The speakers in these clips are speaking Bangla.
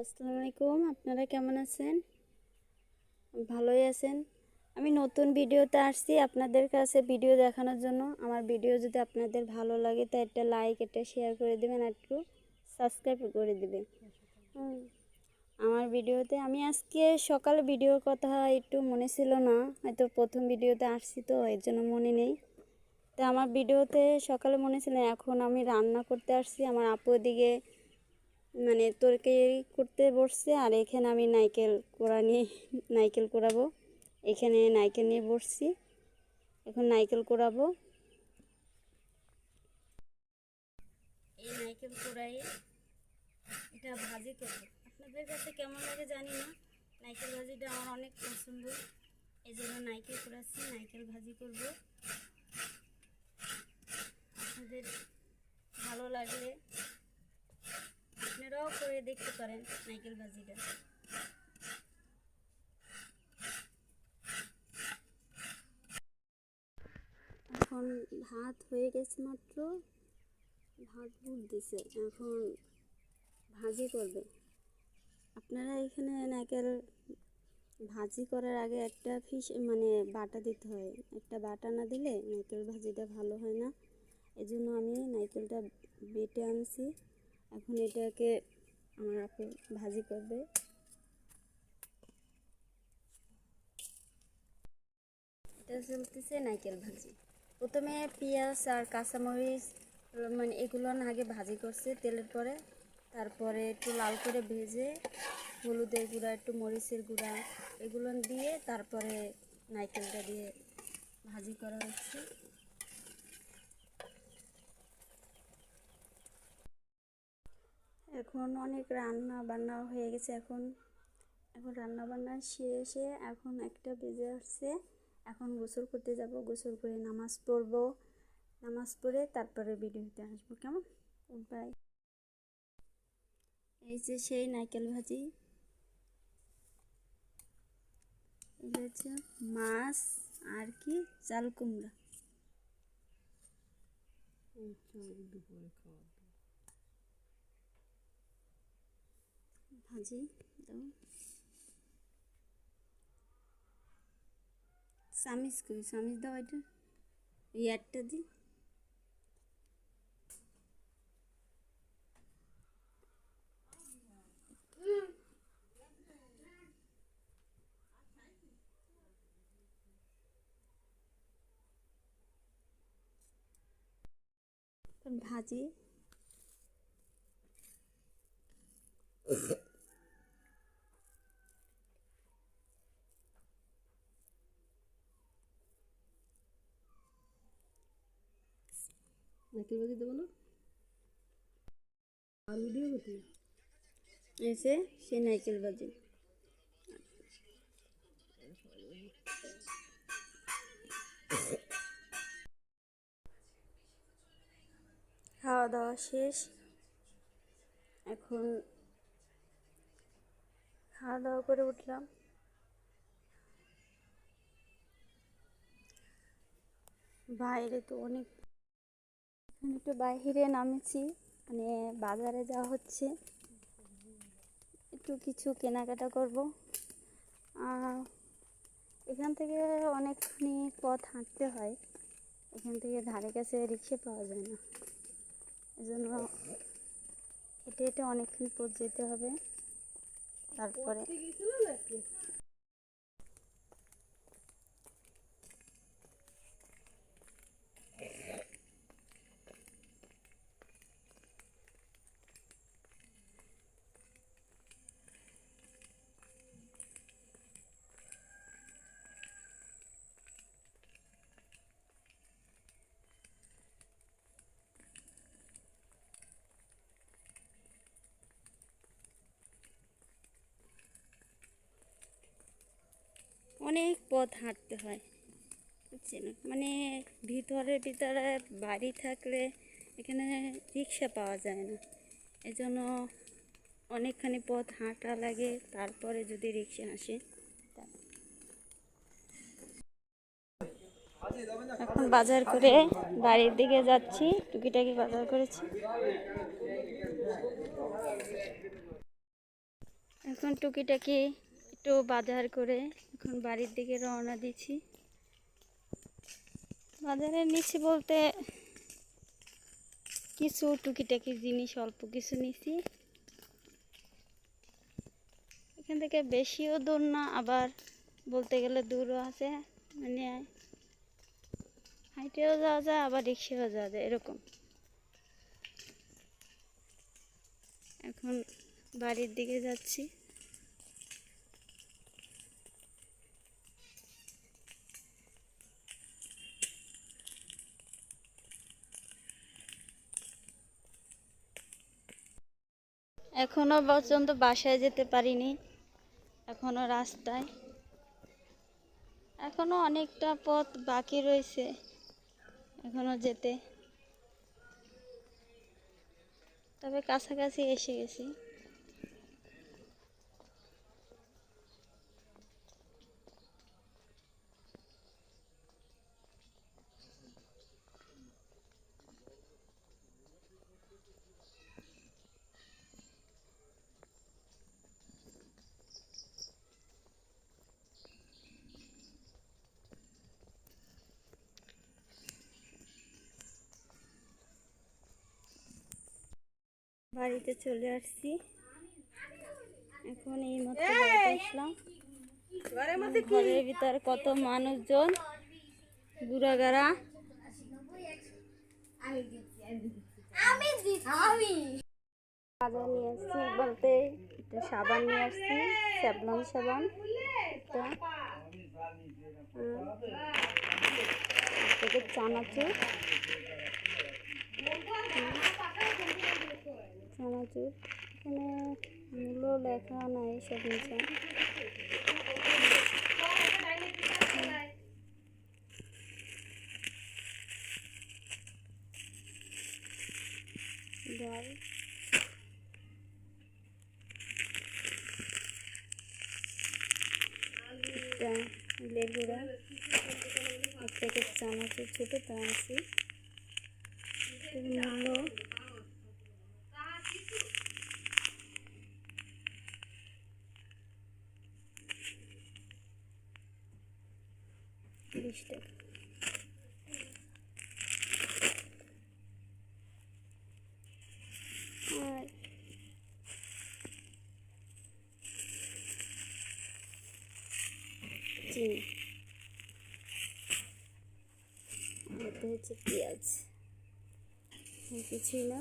আসসালামু আলাইকুম, আপনারা কেমন আছেন? ভালোই আছেন। আমি নতুন ভিডিওতে আসছি আপনাদের কাছে ভিডিও দেখানোর জন্য। আমার ভিডিও যদি আপনাদের ভালো লাগে তা একটা লাইক একটা শেয়ার করে দেবেন একটু সাবস্ক্রাইব করে দেবেন। আমার ভিডিওতে আমি আজকে সকালে ভিডিওর কথা একটু মনে ছিল না, হয়তো প্রথম ভিডিওতে আসছি তো, এর জন্য মনে নেই। তো আমার ভিডিওতে সকালে মনে ছিল, এখন আমি রান্না করতে আসছি, আমার আপু দিকে মানে তরকারি করতে বসছে আর এখানে আমি নাইকেল কোড়া নিয়ে নাইকেল কোড়াবো। এখানে নাইকেল নিয়ে বসছি। এখন নাইকেল কোড়াবো। এই নাইকেল কোড়াই এটা ভাজি করব। আপনাদের কাছে কেমন লাগে জানি না। নাইকেল ভাজিটা আমার অনেক পছন্দ। এই জন্য নাইকেল কোড়াচ্ছি নাইকেল ভাজি করব। আপনাদের ভালো লাগলে দেখতে পারেন নাইকেল ভাজিটা এখন ভাত হয়ে গেছে মাত্র, ভাত বুট দিছে, এখন ভাজি করবে। আপনারা এখানে নারকেল ভাজি করার আগে একটা ফিস মানে বাটা দিতে হয়। একটা বাটা না দিলে নারকেল ভাজিটা ভালো হয় না। এজন্য আমি নারকেলটা বেটে আনছি। এখন এটাকে আমার আপু ভাজি করবে। এটা চলতেছে নারকেল ভাজি। প্রথমে পেঁয়াজ আর কাঁচামরিচ মানে এগুলো আগে ভাজি করছে তেলের পরে। তারপরে একটু লাল করে ভেজে হলুদের গুঁড়া, একটু মরিচের গুঁড়া, এগুলো দিয়ে তারপরে নারকেলটা দিয়ে ভাজি করা হচ্ছে। এখন অনেক রান্না বান্না হয়ে গেছে এখন। এখন রান্না বান্না শেষে এখন একটা বেজে আসছে। এখন গোসল করতে যাব, গোসল করে নামাজ পড়ব। নামাজ পড়ে তারপরে ভিডিওতে আসব, কেমন? বাই। এই যে সেই নারকেল ভাজি। এই হচ্ছে মাছ আর কি, চাল কুমড়া। ভাজি দাও সামিজ কই সামিজ দাও এটা ইয়ারটা দি ভাজি নারকেল ভাজি দেবো না? আর ভিডিও করতে এসে সেই নারকেল ভাজি খাওয়া দাওয়া শেষ। এখন খাওয়া দাওয়া করে উঠলাম। বাইরে তো অনেক এখন একটু বাইরে নামেছি মানে বাজারে যাওয়া হচ্ছে। একটু কিছু কেনাকাটা করব। আর এখান থেকে অনেকখানি পথ হাঁটতে হয়। এখান থেকে ধারে কাছে রিক্সা পাওয়া যায় না। এজন্য হেঁটে হেঁটে অনেকখানি পথ যেতে হবে। তারপরে অনেক পথ হাঁটতে হয়, বুঝছেন? মানে ভিতরে ভিতরে বাড়ি থাকলে এখানে রিক্সা পাওয়া যায় না। এজন্য অনেকখানি পথ হাঁটা লাগে, তারপরে যদি রিক্সা আসে এখন বাজার করে বাড়ির দিকে যাচ্ছি, টুকিটাকি বাজার করেছি। এখন টুকিটাকি একটু বাজার করে এখন বাড়ির দিকে রওনা দিচ্ছি। বাজারে নিচ্ছি বলতে কিছু টুকিটাকি জিনিস, অল্প কিছু নিছি। এখান থেকে বেশিও দূর না, আবার বলতে গেলে দূরও আছে। মানে হাইটেও যাওয়া যায়, আবার রিক্সাও যাওয়া যায়, এরকম। এখন বাড়ির দিকে যাচ্ছি। এখনও পর্যন্ত বাসায় যেতে পারিনি, এখনও রাস্তায়। এখনও অনেকটা পথ বাকি রয়েছে এখনও যেতে। তবে কাছাকাছি এসে গেছি। বাড়িতে চলে আসছি। এখন এই মতো আসলাম। ঘরের ভিতরে কত মানুষজন? বুড়াগাড়া বাজার নিয়ে আসছি বলতে একটা সাবান নিয়ে আসছি স্যাবলন সাবান। একটা। চানাচুর। চানাচুর এখানে মূল্য লেখা নাই সব নিচে। ডাল একটা চানাচুর ছোটো তা এর মূল্য আর এটা হচ্ছে পেঁয়াজ। কিছুই না।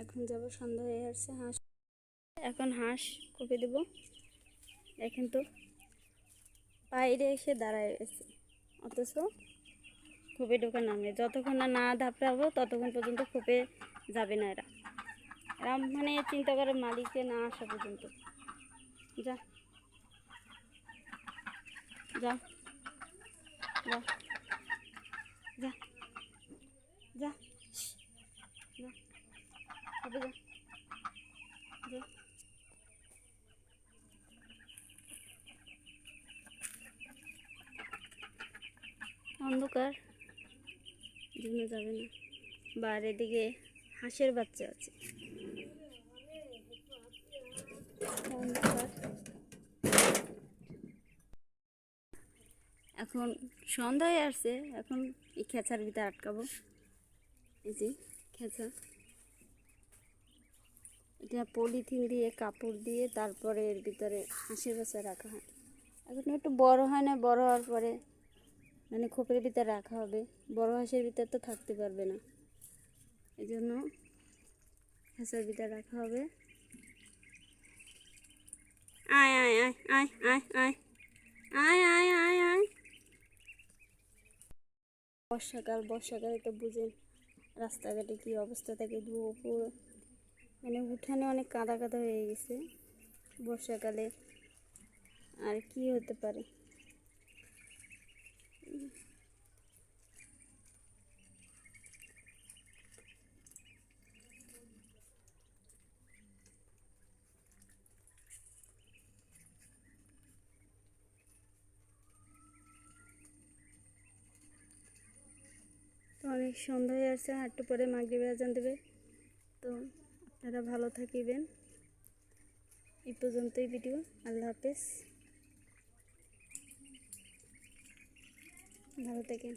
এখন যাব, সন্ধ্যা হয়ে আসছে, হাঁস। এখন হাঁস কপি দেবো। দেখেন তো বাইরে এসে দাঁড়ায় গেছে। অথচ খোপে ঢোকা নামে। যতক্ষণ না না ধাপড়াবো, ততক্ষণ পর্যন্ত খোপে যাবে না এরা। এরা মানে চিন্তা করে মালিককে না আসা পর্যন্ত। যা। যা। যা। যা। যা। অন্ধকার। জন্য যাবে না। বাইরে দিকে হাঁসের বাচ্চা আছে। অন্ধকার। এখন সন্ধ্যা হয়ে আসছে, এখন এই খেঁচার ভিতরে আটকাবো। এই যে খেঁচা এটা পলিথিন দিয়ে, কাপড় দিয়ে, তারপরে এর ভিতরে হাঁসের বাচ্চা রাখা হয়। এখন একটু বড় হয় না, বড় হওয়ার পরে মানে খোপের ভিতরে রাখা হবে। বড় হাঁসের ভিতরে তো থাকতে পারবে না। এই জন্য হাঁসের ভিতরে রাখা হবে। আয় আয় আয় আয় আয় আয় আয় আয় আয় আয়। বর্ষাকাল, বর্ষাকালে তো বুঝেন রাস্তাঘাটে কী অবস্থা থাকে পুরো মানে উঠানে অনেক কাদা কাদা হয়ে গেছে। বর্ষাকালে আর কি হতে পারে? সন্ধ্যা হয়ে আসছে একটু পরে মাগরিবে বেজান দেবে। তো আপনারা ভালো থাকিবেন। এই পর্যন্তই ভিডিও আল্লাহ হাফেজ। ভালো থাকেন।